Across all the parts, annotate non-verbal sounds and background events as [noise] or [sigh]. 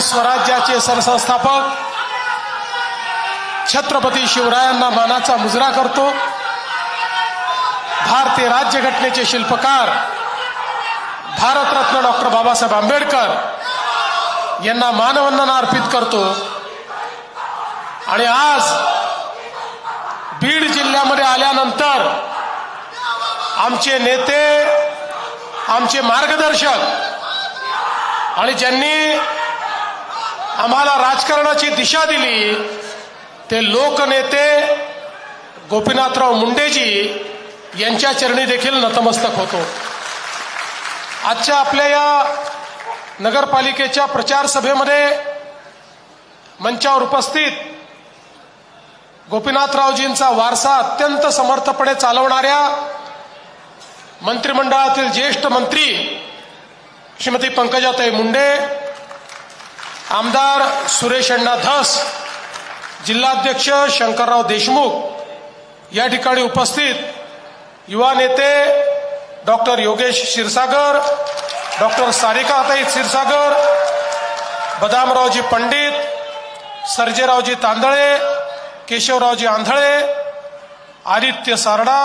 मी स्वराज्याचे सरसंस्थापक छत्रपती शिवरायांना मानाचा मुजरा करतो. भारतीय राज्यघटनेचे शिल्पकार भारतरत्न डॉक्टर बाबासाहेब आंबेडकर यांना मानवंदना अर्पित करतो. आणि आज बीड जिल्ह्यामध्ये आल्यानंतर आमचे नेते आमचे मार्गदर्शक आणि ज्यांनी आम्हाला राजकारणाची दिशा दिली. ते लोकनेते गोपीनाथराव मुंडेजी यांच्या चरणी देखील नतमस्तक होतो. आजच्या आपल्या या नगरपालिकेच्या प्रचार सभेमध्ये मंचावर उपस्थित गोपीनाथरावजींचा वारसा अत्यंत समर्थपणे चालवणाऱ्या मंत्रिमंडळातील ज्येष्ठ मंत्री श्रीमती पंकजाताई मुंडे आमदार सुरेश अण्णा धस जिल्हाध्यक्ष शंकरराव देशमुख या ठिकाणी उपस्थित युवा नेते doctor Yogesh Kshirsagar doctor Sarikatai Kshirsagar Badamraoji Pandit Sarjeraoji Tandale Keshavraoji Andhale Aditya Sarda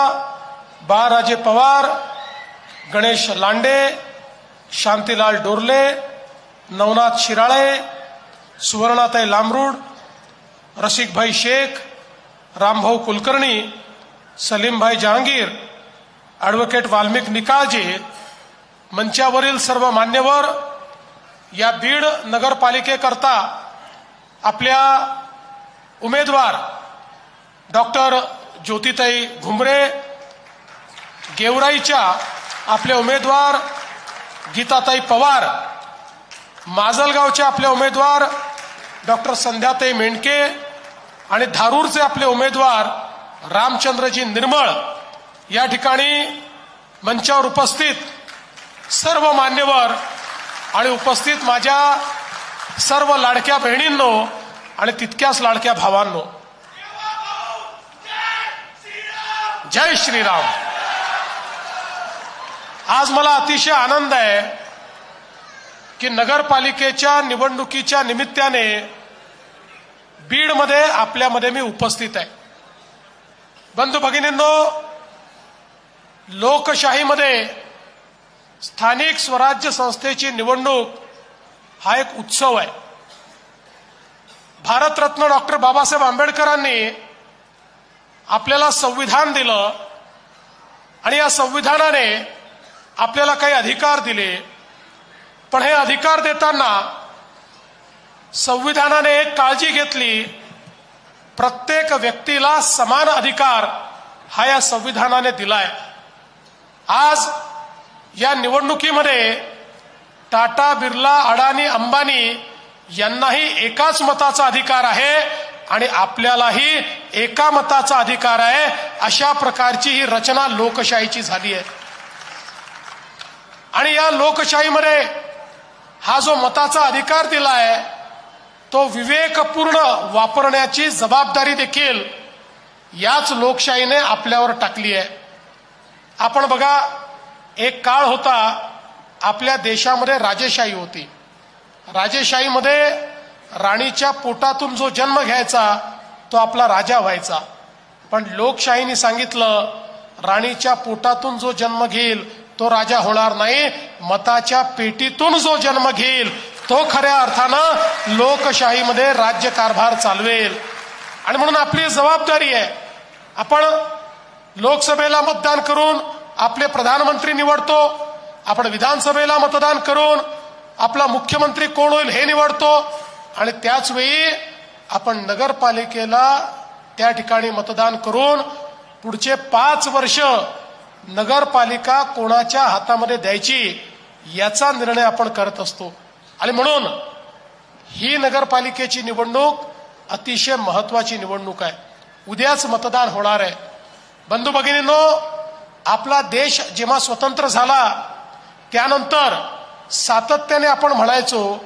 Balraje Pawar Ganesh Lande Shantilal Dorle Navnath Shirale Suvarnatai Lambrud Rasikbhai Shaikh Rambhau Kulkarni Salimbhai Jahangir advocate Valmik Nikalje मंचावरील सर्व मान्यवर या बीड नगरपालिकेकरता आपल्या उमेदवार doctor ज्योतिताई घुमरे गेवराईच्या आपले उमेदवार गीताताई पवार माजलगावचे आपल्या उमेदवार doctor संध्याताई मेंढके आणि धारूरचे आपले उमेदवार रामचंद्रजी निर्मळ या ठिकाणी मंचावर उपस्थित सर्व मान्यवर आणि उपस्थित माझ्या सर्व लाडक्या बहिणींनो आणि तितक्याच लाडक्या भावांनो. जय श्रीराम. आज मला अतिशय आनंद आहे की नगरपालिकेच्या निवडणुकीच्या निमित्ताने बीडमध्ये आपल्यामध्ये मी उपस्थित आहे. बंधू भगिनींनो लोकशाहीमध्ये स्थानिक स्वराज्य संस्थेची निवडणूक हा एक उत्सव आहे. भारतरत्न डॉक्टर बाबासाहेब आंबेडकरांनी आपल्याला संविधान दिलं आणि या संविधानाने आपल्याला काही अधिकार दिले. पण हे अधिकार देताना संविधानाने एक काळजी घेतली. प्रत्येक व्यक्तीला समान अधिकार हा या संविधानाने दिलाय. आज या निवडणुकीमध्ये टाटा बिर्ला अडाणी अंबानी यांनाही एकाच मताचा अधिकार आहे आणि आपल्यालाही एका मताचा अधिकार आहे अशा प्रकारची ही रचना लोकशाहीची झाली आहे. आणि या लोकशाहीमध्ये हा जो मताचा अधिकार दिला आहे तो विवेकपूर्ण वापरण्याची जबाबदारी देखील याच लोकशाहीने आपल्यावर टाकली आहे. आपण बघा एक काळ होता आपल्या देशामध्ये राजेशाही होती. राजेशाहीमध्ये राणीच्या पोटातून जो जन्म घ्यायचा तो आपला राजा व्हायचा. पण लोकशाहीने सांगितलं राणीच्या पोटातून जो जन्म घेईल तो राजा होणार नाही. मताच्या पेटीतून जो जन्म घेईल तो खऱ्या अर्थानं लोकशाहीमध्ये राज्यकारभार चालवेल. आणि म्हणून आपली जबाबदारी आहे. आपण लोकसभेला मतदान करून आपले प्रधानमंत्री निवडतो आपण विधानसभेला मतदान करून आपला मुख्यमंत्री कोण होईल हे निवडतो आणि त्याचवेळी आपण नगरपालिकेला त्या ठिकाणी मतदान करून पुढचे पाच वर्ष नगरपालिका कोणाच्या हातामध्ये द्यायची याचा निर्णय आपण करत असतो. आणि म्हणून ही नगरपालिकेची निवडणूक अतिशय महत्वाची निवडणूक आहे. उद्याच मतदान होणार आहे. बंधू भगिनींनो आपला देश जेव्हा स्वतंत्र झाला त्यानंतर सातत्याने आपण म्हणायचो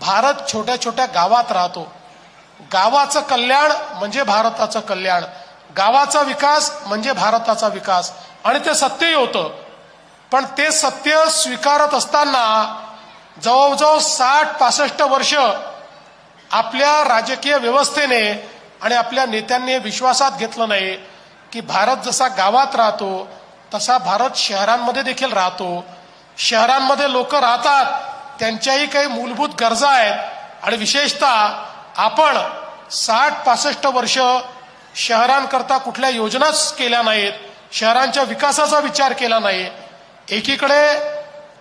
भारत छोट्या छोट्या गावात राहतो. गावाचं कल्याण म्हणजे भारताचं कल्याण. गावाचा विकास म्हणजे भारताचा विकास. आणि ते सत्यही होतं. पण ते सत्य स्वीकारत असताना जवळजवळ साठ पासष्ट वर्ष आपल्या राजकीय व्यवस्थेने आणि आपल्या नेत्यांनी विश्वासात घेतलं नाही की भारत जसा गावात राहतो तसा भारत शहरांमध्ये देखील राहतो. शहरांमध्ये लोक राहतात त्यांच्याही काही मूलभूत गरजा आहेत आणि विशेषतः आपण साठ पासष्ट वर्ष शहरांकरता कुठल्या योजनाच केल्या नाहीत शहरांच्या विकासाचा विचार केला नाही. एकीकडे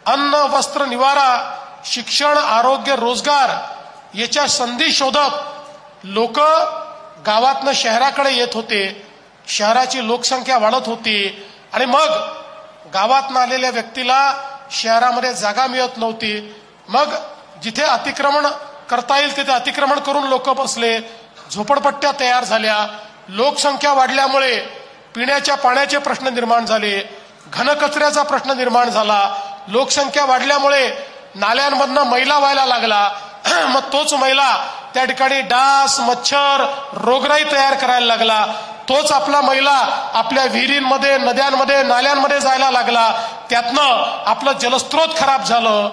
अन्न वस्त्र निवारा शिक्षण आरोग्य रोजगार याच्या संधी शोधत लोक गावातनं शहराकडे येत होते. शहराची लोकसंख्या वाढत होती. आणि मग गावातनं आलेल्या व्यक्तीला शहरामध्ये जागा मिळत नव्हती. मग जिथे अतिक्रमण करता येईल तिथे अतिक्रमण करून लोक बसले. झोपडपट्ट्या तयार झाल्या. लोकसंख्या वाढल्यामुळे पिण्याच्या पाण्याचे प्रश्न निर्माण झाले. घनकचऱ्याचा प्रश्न निर्माण झाला. लोकसंख्या वाढल्यामुळे नाल्यांमधनं मैला व्हायला लागला. [clears throat] मग तोच मैला त्या ठिकाणी डास मच्छर रोगराई तयार करायला लागला. तोच आपला मैला आपल्या विहिरींमध्ये नद्यांमध्ये नाल्यांमध्ये जायला लागला. त्यातनं आपलं जलस्रोत खराब झालं.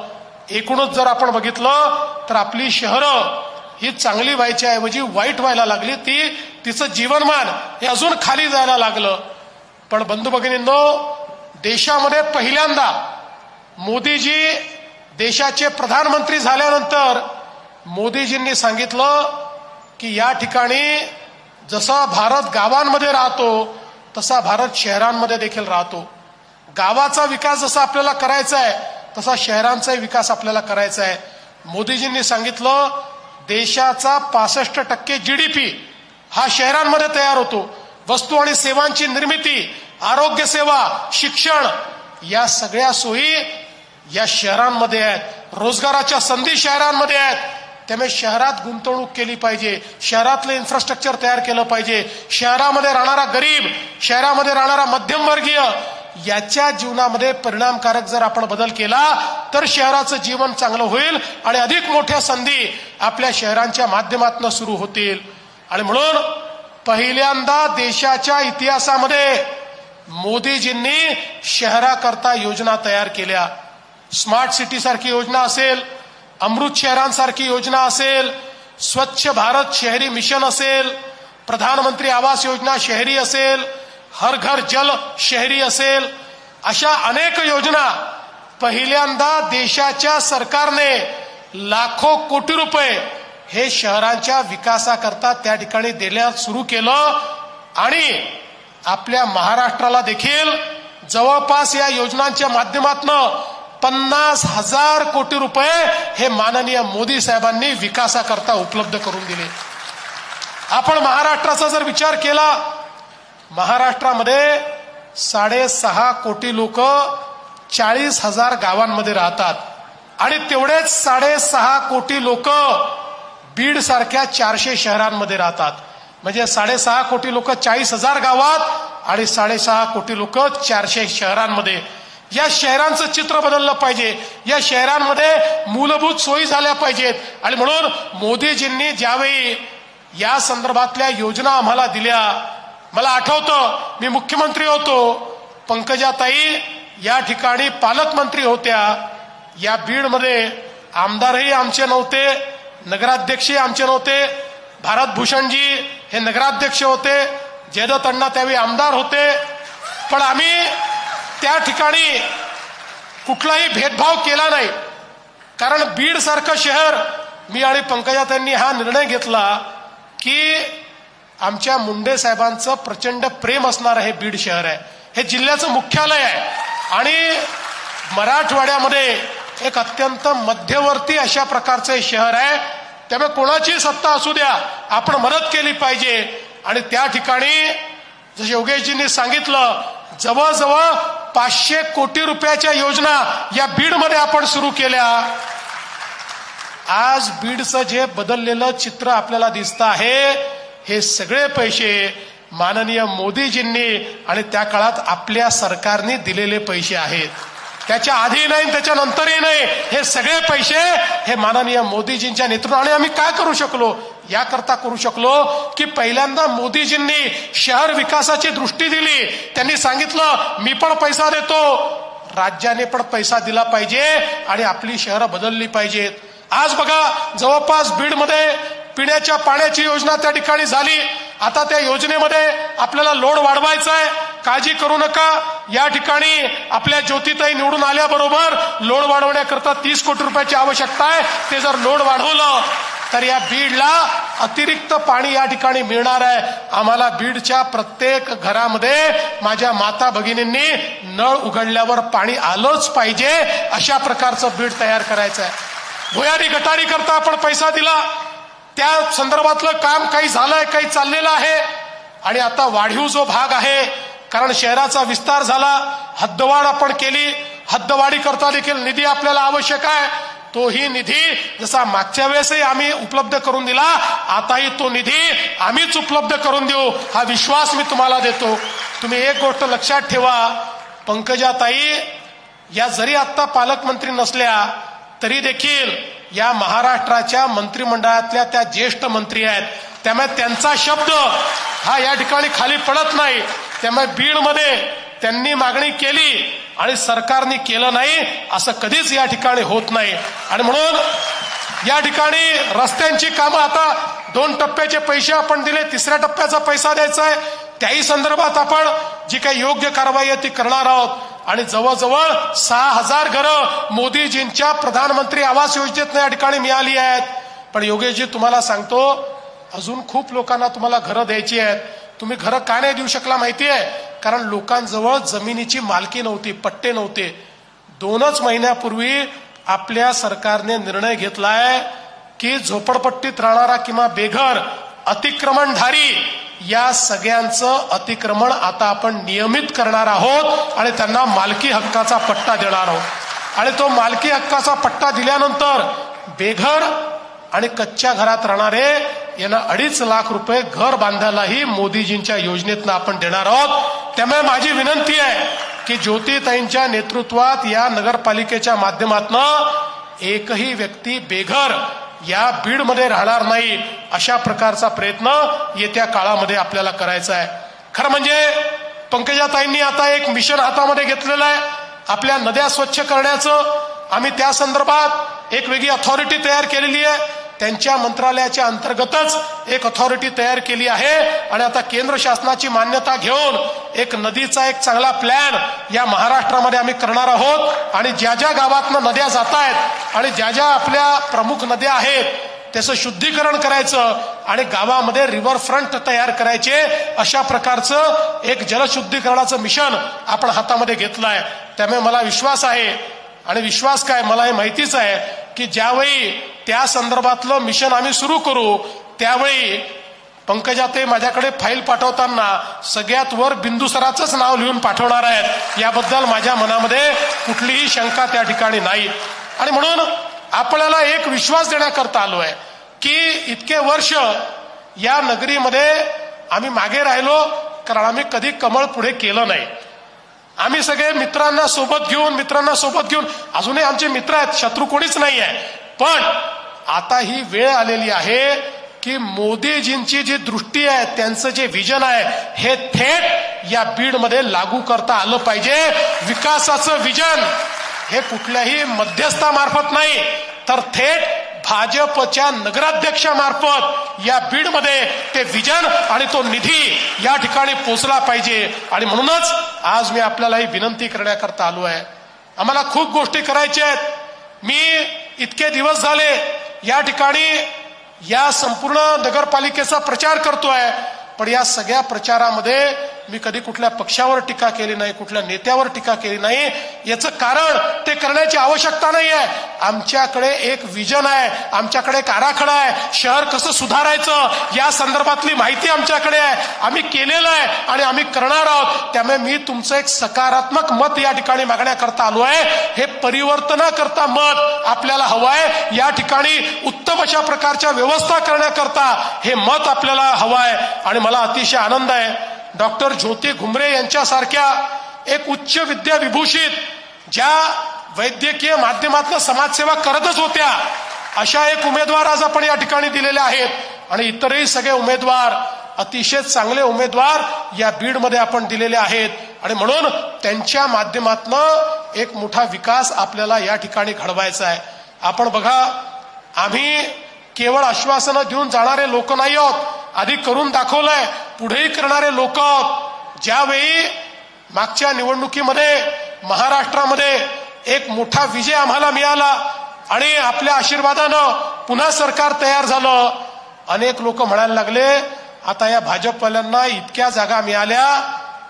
एकूणच जर आपण बघितलं तर आपली शहरं ही चांगली व्हायच्या ऐवजी वाईट व्हायला लागली. ती तिचं जीवनमान हे अजून खाली जायला लागलं. पण बंधू भगिनींनो देशामध्ये पहिल्यांदा मोदीजी देशाचे प्रधानमंत्री झाल्यानंतर मोदीजींनी सांगितलं की या ठिकाणी जसा भारत गावांमध्ये राहतो तसा भारत शहरांमध्ये देखील राहतो. गावाचा विकास जसा आपल्याला करायचा आहे तसा शहरांचाही विकास आपल्याला करायचा आहे. मोदीजींनी सांगितलं देशाचा पासष्ट टक्के जीडीपी हा शहरांमध्ये तयार होतो. वस्तू आणि सेवांची निर्मिती आरोग्य सेवा शिक्षण या सगळ्या सोयी या शहरांमध्ये आहेत. रोजगाराच्या संधी शहरांमध्ये आहेत. त्यामुळे शहरात गुंतवणूक केली पाहिजे. शहरातलं इन्फ्रास्ट्रक्चर तयार केलं पाहिजे. शहरामध्ये राहणारा गरीब शहरामध्ये राहणारा मध्यमवर्गीय याच्या जीवनामध्ये परिणामकारक जर आपण बदल केला तर शहराचं जीवन चांगलं होईल आणि अधिक मोठ्या संधी आपल्या शहरांच्या माध्यमातून सुरू होतील. आणि म्हणून पहिल्यांदा देशाच्या इतिहासामध्ये मोदीजींनी शहराकरता योजना तयार केल्या. स्मार्ट सिटी सारखी योजना असेल अमृत शहरांसारखी योजना असेल स्वच्छ भारत शहरी मिशन असेल प्रधानमंत्री आवास योजना शहरी असेल हर घर जल शहरी असेल अशा अनेक योजना पहिल्यांदा देशाच्या सरकारने लाखो कोटी रुपये हे शहरांच्या विकासाकरता त्या ठिकाणी देण्यास सुरू केलं आणि आपल्या महाराष्ट्राला देखील जवळपास या योजनांच्या माध्यमातून पन्नास हजार कोटी रुपये हे माननीय मोदी साहेबांनी विकासाकरता उपलब्ध करून दिले. आपण महाराष्ट्राचा जर विचार केला महाराष्ट्रामध्ये साडेसहा कोटी लोक चाळीस हजार गावांमध्ये राहतात आणि तेवढेच साडेसहा कोटी लोक बीड सारख्या चारशे शहरांमध्ये राहतात. म्हणजे साडेसहा कोटी लोक चाळीस हजार गावात आणि साडेसहा कोटी लोक चारशे शहरांमध्ये. या शहरांचं चित्र बदललं पाहिजे. या शहरांमध्ये मूलभूत सोयी झाल्या पाहिजेत. आणि म्हणून मोदीजींनी ज्यावेळी या संदर्भातल्या योजना आम्हाला दिल्या मला आठवतं मी मुख्यमंत्री होतो. पंकजाताई या ठिकाणी पालकमंत्री होत्या. या बीडमध्ये आमदारही आमचे नव्हते नगराध्यक्षही आमचे नव्हते. भारत भूषणजी हे नगराध्यक्ष होते. जयदत्त अण्णा त्यावेळी आमदार होते. पण आम्ही त्या ठिकाणी कुठलाही भेदभाव केला नाही. कारण बीड सारखं शहर मी आणि पंकजाताईंनी हा निर्णय घेतला की आमच्या मुंडे साहेबांचं प्रचंड प्रेम असणारं हे बीड शहर आहे. हे जिल्ह्याचं मुख्यालय आहे. आणि मराठवाड्यामध्ये एक अत्यंत मध्यवर्ती अशा प्रकारचं हे शहर आहे. त्यामुळे कोणाची सत्ता असू द्या आपण मदत केली पाहिजे. आणि त्या ठिकाणी जसे योगेशजींनी सांगितलं जवळजवळ पाचशे कोटी रुपयाच्या योजना या बीडमध्ये आपण सुरू केल्या. आज बीडचं जे बदललेलं चित्र आपल्याला दिसतं आहे हे सगळे पैसे माननीय मोदीजींनी आणि त्या काळात आपल्या सरकारने दिलेले पैसे आहेत. त्याच्या आधी नाही त्याच्यानंतरही नाही. हे सगळे पैसे हे माननीय मोदीजींच्या नेतृत्वाने आम्ही काय करू शकलो? याकरता करू शकलो की पहिल्यांदा मोदीजींनी शहर विकासाची दृष्टी दिली. त्यांनी सांगितलं मी पण पैसा देतो. राज्याने पण पैसा दिला पाहिजे आणि आपली शहरं बदलली पाहिजेत. आज बघा जवळपास बीडमध्ये पिण्याच्या पाण्याची योजना त्या ठिकाणी झाली. आता त्या योजनेमध्ये आपल्याला लोड वाढवायचा आहे काळजी करू नका. या ठिकाणी आपल्या ज्योतिताई निवडून आल्याबरोबर लोड वाढवण्याकरता तीस कोटी रुपयाची आवश्यकता आहे. ते जर लोड वाढवलं तर या बीडला अतिरिक्त पाणी या ठिकाणी मिळणार आहे. आम्हाला बीडच्या प्रत्येक घरामध्ये माझ्या माता भगिनींनी नळ उघडल्यावर पाणी आलंच पाहिजे अशा प्रकारचं बीड तयार करायचं आहे. भुयारी गटारी करता आपण पैसा दिला. त्या संदर्भातलं काम काही झालंय काही चाललेलं आहे. आणि आता वाढीव जो भाग आहे कारण शहराचा विस्तार झाला हद्दवाढ आपण केली हद्दवाढी करता देखील निधी आपल्याला आवश्यक आहे. तोही निधी जसा मागच्या वेळेसही आम्ही उपलब्ध करून दिला आताही तो निधी आम्हीच उपलब्ध करून देऊ हा विश्वास मी तुम्हाला देतो. तुम्ही एक गोष्ट लक्षात ठेवा पंकजाताई या जरी आत्ता पालकमंत्री नसल्या तरी देखील या महाराष्ट्राच्या मंत्रिमंडळातल्या त्या ज्येष्ठ मंत्री आहेत. त्यामुळे त्यांचा शब्द हा या ठिकाणी खाली पडत नाही. त्यामुळे बीडमध्ये त्यांनी मागणी केली आणि सरकारने केलं नाही असं कधीच या ठिकाणी होत नाही. आणि म्हणून या ठिकाणी रस्त्यांची कामं आता दोन टप्प्याचे पैसे आपण दिले तिसऱ्या टप्प्याचा पैसा द्यायचा आहे. त्याही संदर्भात आपण जी काही योग्य कारवाई आहे ती करणार आहोत. आणि जवळजवळ सहा हजार घरं मोदीजींच्या प्रधानमंत्री आवास योजनेतनं या ठिकाणी मिळाली आहेत. पण योगेशजी तुम्हाला सांगतो अजून खूप लोकांना तुम्हाला घरं द्यायची आहेत. तुम्ही घरं का नाही देऊ शकला माहिती आहे कारण लोकांजवळ जमिनीची मालकी नव्हती पट्टे नव्हते. दोनच महिन्यापूर्वी आपल्या सरकारने निर्णय घेतलाय की झोपडपट्टीत राहणारा किंवा बेघर अतिक्रमणधारी या सगळ्यांचं अतिक्रमण आता आपण नियमित करणार आहोत आणि त्यांना मालकी हक्काचा पट्टा देणार आहोत. आणि तो मालकी हक्काचा पट्टा दिल्यानंतर बेघर आणि कच्च्या घरात राहणारे यांना अडीच लाख रुपये घर बांधायलाही मोदीजींच्या योजनेतनं आपण देणार आहोत. त्यामुळे माझी विनंती आहे की ज्योतिताईंच्या नेतृत्वात या नगरपालिकेच्या माध्यमातनं एकही व्यक्ती बेघर या बीडमध्ये राहणार नाही अशा प्रकारचा प्रयत्न येत्या काळामध्ये आपल्याला करायचा आहे. खरं म्हणजे पंकजाताईंनी आता एक मिशन हातामध्ये घेतलेलं आहे. आपल्या नद्या स्वच्छ करण्याचं. आम्ही त्या संदर्भात एक वेगळी अथॉरिटी तयार केलेली आहे. त्यांच्या मंत्रालयाच्या अंतर्गतच एक अथॉरिटी तयार केली आहे. आणि आता केंद्र शासनाची मान्यता घेऊन एक नदीचा एक चांगला प्लॅन या महाराष्ट्रामध्ये आम्ही करणार आहोत. आणि ज्या ज्या गावातनं नद्या जात आहेत आणि ज्या ज्या आपल्या प्रमुख नद्या आहेत त्याचं शुद्धीकरण करायचं आणि गावामध्ये रिव्हरफ्रंट तयार करायचे अशा प्रकारचं एक जलशुद्धीकरणाचं मिशन आपण हातामध्ये घेतलं आहे त्यामुळे मला विश्वास आहे. आणि विश्वास काय? मला हे माहितीच आहे की ज्यावेळी त्या संदर्भातलं मिशन आम्ही सुरू करू. त्यावेळी पंकजाते माझ्याकडे फाईल पाठवताना सगळ्यात वर बिंदुसराचंच नाव लिहून पाठवणार आहेत. याबद्दल माझ्या मनामध्ये कुठलीही शंका त्या ठिकाणी नाही. आणि म्हणून आपल्याला एक विश्वास देण्याकरता आलो आहे की इतके वर्ष या नगरीमध्ये आम्ही मागे राहिलो कारण आम्ही कधी कमळ पुढे केलं नाही. आम्ही सगळे मित्रांना सोबत घेऊन मित्रांना सोबत घेऊन अजूनही आमचे मित्र आहेत शत्रू कोणीच नाही आहे पण आता ही वेळ आलेली आहे की मोदीजींची जी दृष्टी आहे त्यांचं जे विजन आहे हे थेट या बीडमध्ये लागू करता आलं पाहिजे. विकासाचं विजन हे कुठल्याही मध्यस्थामार्फत नाही तर थेट भाजपच्या नगराध्यक्षामार्फत या बीडमध्ये ते विजन आणि तो निधी या ठिकाणी पोचला पाहिजे. आणि म्हणूनच आज मी आपल्याला ही विनंती करण्याकरता आलो आहे. आम्हाला खूप गोष्टी करायच्या आहेत. मी इतके दिवस झाले या ठिकाणी या संपूर्ण नगरपालिकेचा प्रचार करतोय. पण या सगळ्या प्रचारामध्ये मी कधी कुठल्या पक्षावर टीका केली नाही कुठल्या नेत्यावर टीका केली नाही. याचं कारण ते करण्याची आवश्यकता नाही आहे आमच्याकडे एक विजन आहे आमच्याकडे एक आराखडा आहे. शहर कसं सुधारायचं या संदर्भातली माहिती आमच्याकडे आहे. आम्ही केलेलं आहे आणि आम्ही करणार आहोत. त्यामुळे मी तुमचं एक सकारात्मक मत या ठिकाणी मागण्याकरता आलो आहे. हे परिवर्तनाकरता मत आपल्याला हवं आहे. या ठिकाणी उत्तम अशा प्रकारच्या व्यवस्था करण्याकरता हे मत आपल्याला हवं आहे आणि मला अतिशय आनंद आहे. डॉक्टर ज्योती घुमरे यांच्यासारख्या एक उच्च विद्या विभूषित ज्या वैद्यकीय माध्यमातून समाजसेवा करतच होत्या अशा एक उमेदवार आज आपण या ठिकाणी दिलेले आहेत. आणि इतरही सगळे उमेदवार अतिशय चांगले उमेदवार या बीडमध्ये आपण दिलेले आहेत. आणि म्हणून त्यांच्या माध्यमातनं एक मोठा विकास आपल्याला या ठिकाणी घडवायचा आहे. आपण बघा आम्ही केवळ आश्वासनं देऊन जाणारे लोक नाही आहोत. आधी करून दाखवलंय पुढेही करणारे लोक आहोत. ज्यावेळी मागच्या निवडणुकीमध्ये महाराष्ट्रामध्ये एक मोठा विजय आम्हाला मिळाला आणि आपल्या आशीर्वादानं पुन्हा सरकार तयार झालं अनेक लोक म्हणायला लागले आता या भाजपवाल्यांना इतक्या जागा मिळाल्या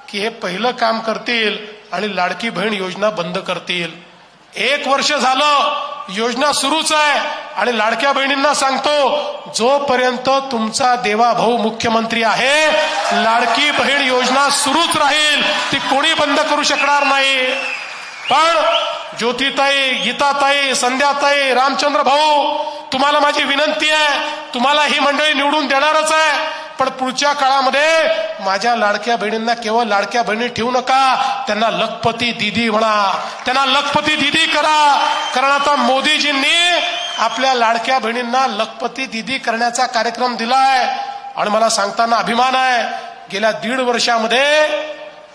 की हे पहिलं काम करतील आणि लाडकी बहीण योजना बंद करतील. एक वर्ष झालं योजना सुरूच आहे. आणि लाडक्या बहिणींना सांगतो जोपर्यंत तुमचा देवा भाऊ मुख्यमंत्री आहे लाडकी बहीण योजना सुरूच राहील. ती कोणी बंद करू शकणार नाही. पण ज्योतिताई गीताताई संध्याताई रामचंद्र भाऊ तुम्हाला माझी विनंती आहे तुम्हाला ही मंडळी निवडून देणारच आहे. पण पुढच्या काळामध्ये माझ्या लाडक्या बहिणींना केवळ लाडक्या बहिणी ठेवू नका त्यांना लखपती दिदी म्हणा. त्यांना लखपती दिदी करा. कारण आता मोदीजींनी आपल्या लाडक्या बहिणींना लखपती दिदी करण्याचा कार्यक्रम दिला आहे. आणि मला सांगताना अभिमान आहे गेल्या दीड वर्षामध्ये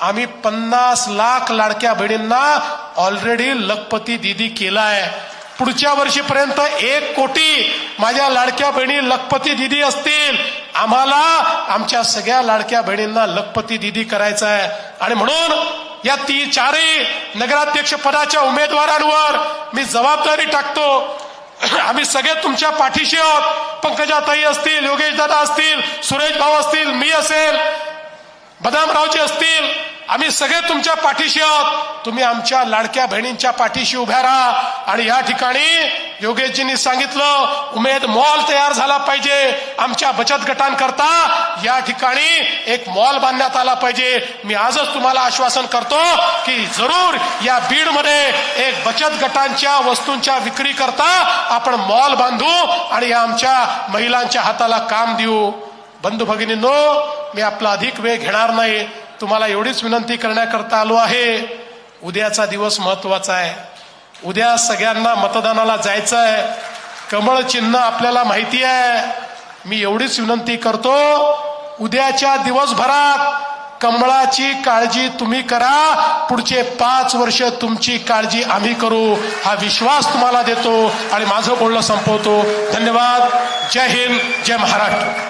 आम्ही पन्नास लाख लाडक्या बहिणींना ऑलरेडी लखपती दिदी आहे. पुढच्या वर्षीपर्यंत एक कोटी माझ्या लाडक्या बहिणी लखपती दिदी असतील. आम्हाला आमच्या सगळ्या लाडक्या बहिणींना लखपती दिदी करायचं आहे. आणि म्हणून या ती चारही नगराध्यक्ष पदाच्या उमेदवारांवर मी जबाबदारी टाकतो. आम्ही सगळे तुमच्या पाठीशी आहोत. पंकजाताई असतील योगेश दादा असतील सुरेश भाऊ असतील मी असेल बदामरावजी असतील आम्ही सगळे तुमच्या पाठीशी आहोत. तुम्ही आमच्या लाडक्या बहिणींच्या पाठीशी उभ्या राहा. आणि या ठिकाणी योगेशजींनी सांगितलं उमेद मॉल तयार झाला पाहिजे. आमच्या बचत गटांकरता या ठिकाणी एक मॉल बांधण्यात आला पाहिजे. मी आजच तुम्हाला आश्वासन करतो की जरूर या बीडमध्ये एक बचत गटांच्या वस्तूंच्या विक्री करता आपण मॉल बांधू आणि या आमच्या महिलांच्या हाताला काम देऊ. बंधू भगिनींनो मी आपला अधिक वेळ घेणार नाही. तुम्हाला एवढीच विनंती करण्याकरता आलो आहे. उद्याचा दिवस महत्त्वाचा आहे. उद्या सगळ्यांना मतदानाला जायचं आहे. कमळ चिन्ह आपल्याला माहिती आहे. मी एवढीच विनंती करतो उद्याच्या दिवसभरात कमळाची काळजी तुम्ही करा. पुढचे पाच वर्ष तुमची काळजी आम्ही करू. हा विश्वास तुम्हाला देतो आणि माझं बोलणं संपवतो. धन्यवाद. जय हिंद. जय महाराष्ट्र.